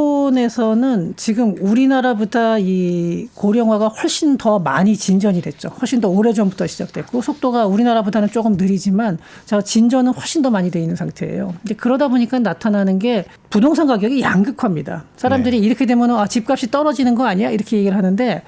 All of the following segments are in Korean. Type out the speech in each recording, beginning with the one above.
일본에서는 지금 우리나라보다 이 고령화가 훨씬 더 많이 진전이 됐죠. 훨씬 더 오래 전부터 시작됐고 속도가 우리나라보다는 조금 느리지만 저 진전은 훨씬 더 많이 돼 있는 상태예요. 이제 그러다 보니까 나타나는 게 부동산 가격이 양극화입니다. 사람들이 네. 이렇게 되면 아 집값이 떨어지는 거 아니야 이렇게 얘기를 하는데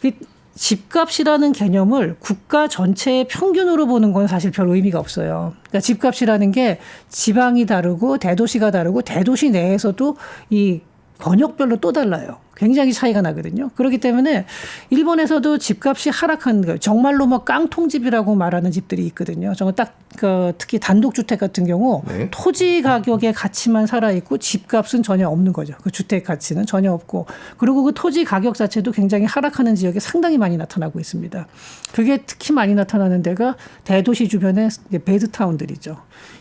그 집값이라는 개념을 국가 전체의 평균으로 보는 건 사실 별 의미가 없어요. 그러니까 집값이라는 게 지방이 다르고 대도시가 다르고 대도시 내에서도 이 번역별로 또 달라요. 굉장히 차이가 나거든요. 그렇기 때문에 일본에서도 집값이 하락한 거 정말로 뭐 깡통집이라고 말하는 집들이 있거든요. 정말 딱 그 특히 단독주택 같은 경우 네. 토지 가격의 가치만 살아 있고 집값은 전혀 없는 거죠. 그 주택 가치는 전혀 없고 그리고 그 토지 가격 자체도 굉장히 하락하는 지역에 상당히 많이 나타나고 있습니다. 그게 특히 많이 나타나는 데가 대도시 주변의 베드타운들이죠.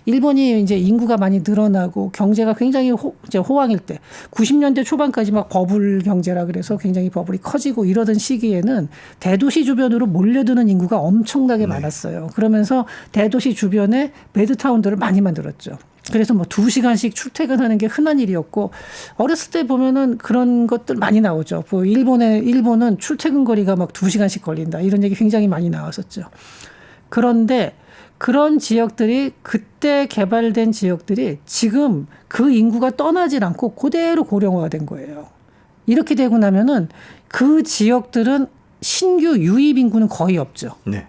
일본이 이제 인구가 많이 늘어나고 경제가 굉장히 호, 이제 호황일 때 90년대 초반까지 막 버블 경제라 그래서 굉장히 버블이 커지고 이러던 시기에는 대도시 주변으로 몰려드는 인구가 엄청나게 많았어요. 그러면서 대도시 주변에 베드타운들을 많이 만들었죠. 그래서 뭐 두 시간씩 출퇴근하는 게 흔한 일이었고 어렸을 때 보면은 그런 것들 많이 나오죠. 뭐 일본에 일본은 출퇴근 거리가 막 두 시간씩 걸린다 이런 얘기 굉장히 많이 나왔었죠. 그런데 그런 지역들이 그때 개발된 지역들이 지금 그 인구가 떠나질 않고 그대로 고령화가 된 거예요. 이렇게 되고 나면은 그 지역들은 신규 유입 인구는 거의 없죠. 네.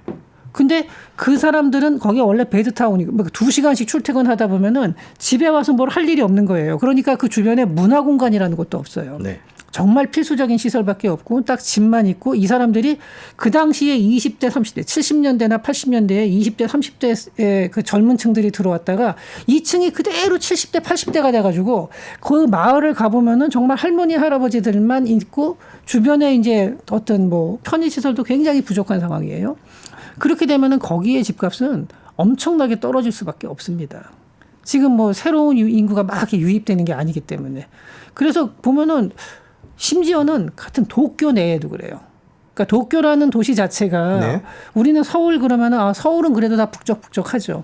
근데 그 사람들은 거기 원래 베드타운이고 뭐두 시간씩 출퇴근하다 보면은 집에 와서 뭘 할 일이 없는 거예요. 그러니까 그 주변에 문화 공간이라는 것도 없어요. 네. 정말 필수적인 시설밖에 없고 딱 집만 있고 이 사람들이 그 당시에 20대, 30대, 70년대나 80년대에 20대, 30대의 그 젊은 층들이 들어왔다가 2층이 그대로 70대, 80대가 돼가지고 그 마을을 가보면은 정말 할머니, 할아버지들만 있고 주변에 이제 어떤 뭐 편의시설도 굉장히 부족한 상황이에요. 그렇게 되면은 거기에 집값은 엄청나게 떨어질 수밖에 없습니다. 지금 뭐 새로운 유- 인구가 막 유입되는 게 아니기 때문에. 그래서 보면은 심지어는 같은 도쿄 내에도 그래요. 그러니까 도쿄라는 도시 자체가 네. 우리는 서울 그러면은 아, 서울은 그래도 다 북적북적하죠.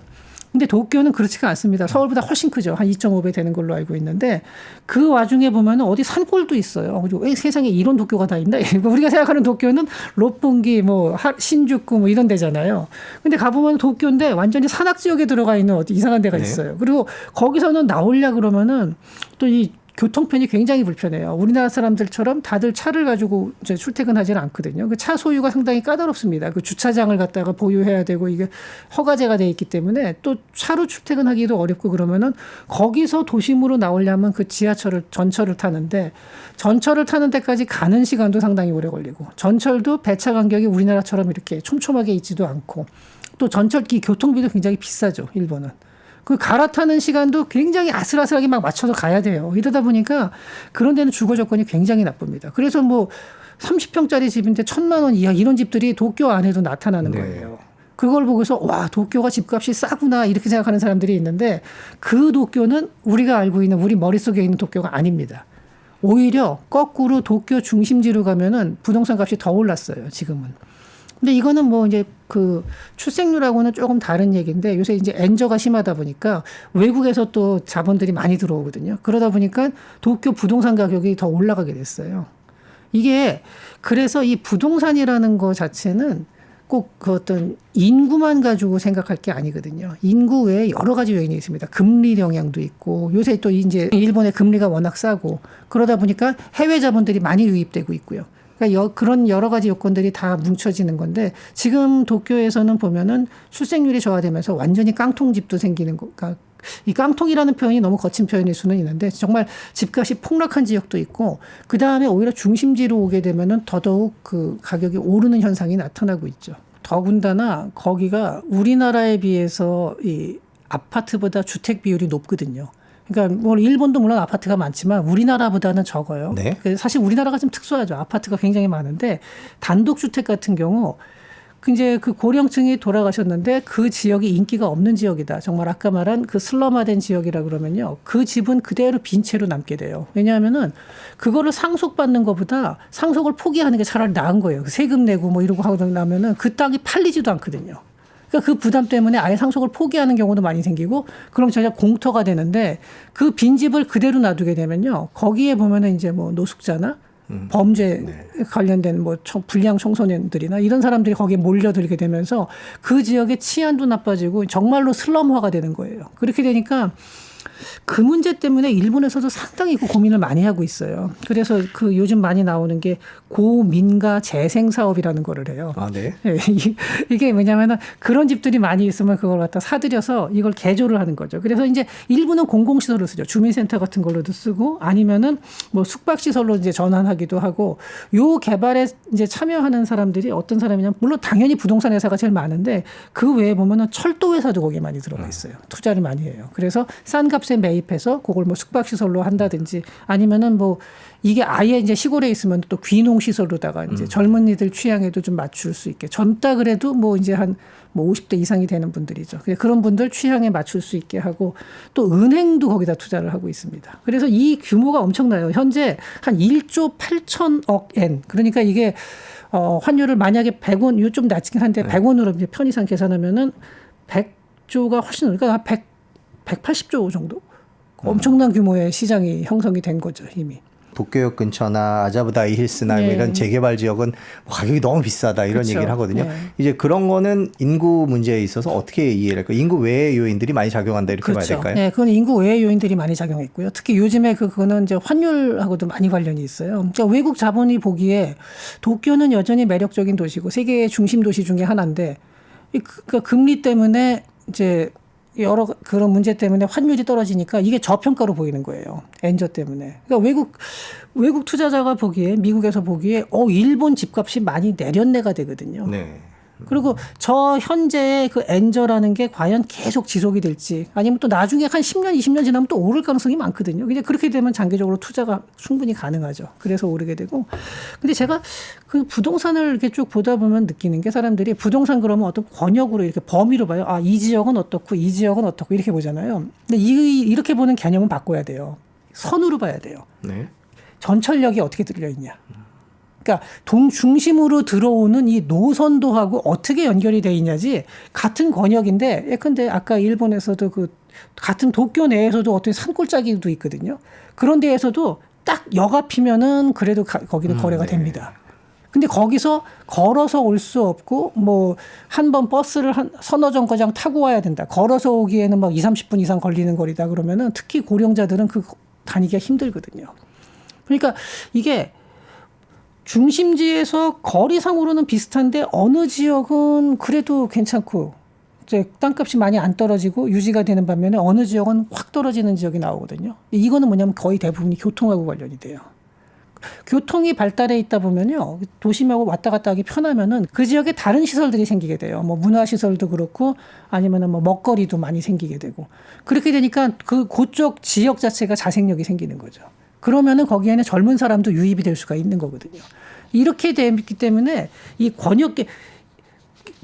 근데 도쿄는 그렇지가 않습니다. 서울보다 훨씬 크죠. 한 2.5배 되는 걸로 알고 있는데 그 와중에 보면은 어디 산골도 있어요. 왜 세상에 이런 도쿄가 다 있나? 우리가 생각하는 도쿄는 롯본기, 뭐 하- 신주쿠 뭐 이런 데잖아요. 근데 가보면 도쿄인데 완전히 산악 지역에 들어가 있는 어디 이상한 데가 네. 있어요. 그리고 거기서는 나오려 그러면은 또 이 교통편이 굉장히 불편해요. 우리나라 사람들처럼 다들 차를 가지고 이제 출퇴근하지는 않거든요. 그 차 소유가 상당히 까다롭습니다. 그 주차장을 갖다가 보유해야 되고 이게 허가제가 돼 있기 때문에 또 차로 출퇴근하기도 어렵고 그러면은 거기서 도심으로 나오려면 그 지하철을 전철을 타는데 전철을 타는 데까지 가는 시간도 상당히 오래 걸리고 전철도 배차 간격이 우리나라처럼 이렇게 촘촘하게 있지도 않고 또 전철기 교통비도 굉장히 비싸죠. 일본은. 그 갈아타는 시간도 굉장히 아슬아슬하게 막 맞춰서 가야 돼요. 이러다 보니까 그런 데는 주거 조건이 굉장히 나쁩니다. 그래서 뭐 30평짜리 집인데 천만 원 이하 이런 집들이 도쿄 안에도 나타나는 네. 거예요. 그걸 보고서 와 도쿄가 집값이 싸구나 이렇게 생각하는 사람들이 있는데 그 도쿄는 우리가 알고 있는 우리 머릿속에 있는 도쿄가 아닙니다. 오히려 거꾸로 도쿄 중심지로 가면은 부동산 값이 더 올랐어요. 지금은. 근데 이거는 뭐 이제 그 출생률하고는 조금 다른 얘기인데 요새 이제 엔저가 심하다 보니까 외국에서 또 자본들이 많이 들어오거든요. 그러다 보니까 도쿄 부동산 가격이 더 올라가게 됐어요. 이게 그래서 이 부동산이라는 거 자체는 꼭 그 어떤 인구만 가지고 생각할 게 아니거든요. 인구 외에 여러 가지 요인이 있습니다. 금리 영향도 있고 요새 또 이제 일본의 금리가 워낙 싸고 그러다 보니까 해외 자본들이 많이 유입되고 있고요. 그러니까 여, 그런 여러 가지 요건들이 다 뭉쳐지는 건데 지금 도쿄에서는 보면은 출생률이 저하되면서 완전히 깡통집도 생기는 거. 그러니까 이 깡통이라는 표현이 너무 거친 표현일 수는 있는데 정말 집값이 폭락한 지역도 있고 그 다음에 오히려 중심지로 오게 되면은 더더욱 그 가격이 오르는 현상이 나타나고 있죠. 더군다나 거기가 우리나라에 비해서 이 아파트보다 주택 비율이 높거든요. 그러니까 뭐 일본도 물론 아파트가 많지만 우리나라보다는 적어요. 네. 그래서 사실 우리나라가 좀 특수하죠. 아파트가 굉장히 많은데 단독 주택 같은 경우 그 이제 그 고령층이 돌아가셨는데 그 지역이 인기가 없는 지역이다. 정말 아까 말한 그 슬럼화된 지역이라 그러면요. 그 집은 그대로 빈 채로 남게 돼요. 왜냐하면은 그거를 상속받는 것보다 상속을 포기하는 게 차라리 나은 거예요. 그 세금 내고 뭐 이러고 하고 나면은 그 땅이 팔리지도 않거든요. 그러니까 그 부담 때문에 아예 상속을 포기하는 경우도 많이 생기고 그럼 전혀 공터가 되는데 그 빈집을 그대로 놔두게 되면요. 거기에 보면은 이제 뭐 노숙자나 범죄 관련된 뭐 청- 불량 청소년들이나 이런 사람들이 거기에 몰려들게 되면서 그 지역의 치안도 나빠지고 정말로 슬럼화가 되는 거예요. 그렇게 되니까 그 문제 때문에 일본에서도 상당히 그 고민을 많이 하고 있어요. 그래서 그 요즘 많이 나오는 게 고민가 재생 사업이라는 거를 해요. 아, 네. 예, 이- 이게 뭐냐면은 그런 집들이 많이 있으면 그걸 갖다 사들여서 이걸 개조를 하는 거죠. 그래서 이제 일부는 공공시설로 쓰죠. 주민센터 같은 걸로도 쓰고 아니면은 뭐 숙박시설로 이제 전환하기도 하고 요 개발에 이제 참여하는 사람들이 어떤 사람이냐면 물론 당연히 부동산 회사가 제일 많은데 그 외에 보면은 철도 회사도 거기에 많이 들어가 있어요. 투자를 많이 해요. 그래서 싼 값에 매입해서 그걸 뭐 숙박시설로 한다든지 아니면은 뭐 이게 아예 이제 시골에 있으면 또 귀농 시설로다가 이제 젊은이들 취향에도 좀 맞출 수 있게 젊다 그래도 뭐 이제 한 뭐 50대 이상이 되는 분들이죠. 그런 분들 취향에 맞출 수 있게 하고 또 은행도 거기다 투자를 하고 있습니다. 그래서 이 규모가 엄청나요. 현재 한 1조 8천억 엔. 그러니까 이게 어 환율을 만약에 100원 요좀 낮긴 한데 100원으로 이제 편의상 계산하면은 100조가 훨씬 그러니까 한 100, 180조 정도 엄청난 규모의 시장이 형성이 된 거죠 이미. 도쿄역 근처나 아자부다이 힐스나 뭐 네. 이런 재개발 지역은 가격이 너무 비싸다 이런 그쵸. 얘기를 하거든요. 네. 이제 그런 거는 인구 문제에 있어서 어떻게 이해를 할까요? 인구 외의 요인들이 많이 작용한다 이렇게 봐야 될까요? 네, 그건 인구 외의 요인들이 많이 작용했고요. 특히 요즘에 그 그거는 이제 환율하고도 많이 관련이 있어요. 그러니까 외국 자본이 보기에 도쿄는 여전히 매력적인 도시고 세계의 중심 도시 중에 하나인데 이 그- 그러니까 금리 때문에 이제 여러 그런 문제 때문에 환율이 떨어지니까 이게 저평가로 보이는 거예요. 엔저 때문에. 그러니까 외국 외국 투자자가 보기에 미국에서 보기에 어 일본 집값이 많이 내렸네가 되거든요. 네. 그리고 저 현재의 그 엔저라는 게 과연 계속 지속이 될지 아니면 또 나중에 한 10년, 20년 지나면 또 오를 가능성이 많거든요. 근데 그렇게 되면 장기적으로 투자가 충분히 가능하죠. 그래서 오르게 되고. 근데 제가 그 부동산을 이렇게 쭉 보다 보면 느끼는 게 사람들이 부동산 그러면 어떤 권역으로 이렇게 범위로 봐요. 아, 이 지역은 어떻고 이 지역은 어떻고 이렇게 보잖아요. 근데 이, 이렇게 보는 개념은 바꿔야 돼요. 선으로 봐야 돼요. 네. 전철역이 어떻게 들려 있냐. 그러니까 동 중심으로 들어오는 이 노선도하고 어떻게 연결이 돼 있냐지 같은 권역인데 예컨대 아까 일본에서도 그 같은 도쿄 내에서도 어떤 산골짜기도 있거든요. 그런 데에서도 딱역 앞이면은 그래도 가- 거기는 거래가 됩니다. 근데 거기서 걸어서 올 수 없고 뭐 한 번 버스를 한 서너 정거장 타고 와야 된다. 걸어서 오기에는 막 2, 30분 이상 걸리는 거리다 그러면은 특히 고령자들은 그 다니기가 힘들거든요. 그러니까 이게 중심지에서 거리상으로는 비슷한데 어느 지역은 그래도 괜찮고 이제 땅값이 많이 안 떨어지고 유지가 되는 반면에 어느 지역은 확 떨어지는 지역이 나오거든요. 이거는 뭐냐면 거의 대부분이 교통하고 관련이 돼요. 교통이 발달해 있다 보면요 도심하고 왔다 갔다 하기 편하면은 그 지역에 다른 시설들이 생기게 돼요. 뭐 문화 시설도 그렇고 아니면은 뭐 먹거리도 많이 생기게 되고 그렇게 되니까 그 그쪽 지역 자체가 자생력이 생기는 거죠. 그러면은 거기에는 젊은 사람도 유입이 될 수가 있는 거거든요. 이렇게 되기 때문에 이 권역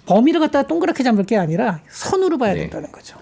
범위를 갖다가 동그랗게 잡을 게 아니라 선으로 봐야 네. 된다는 거죠.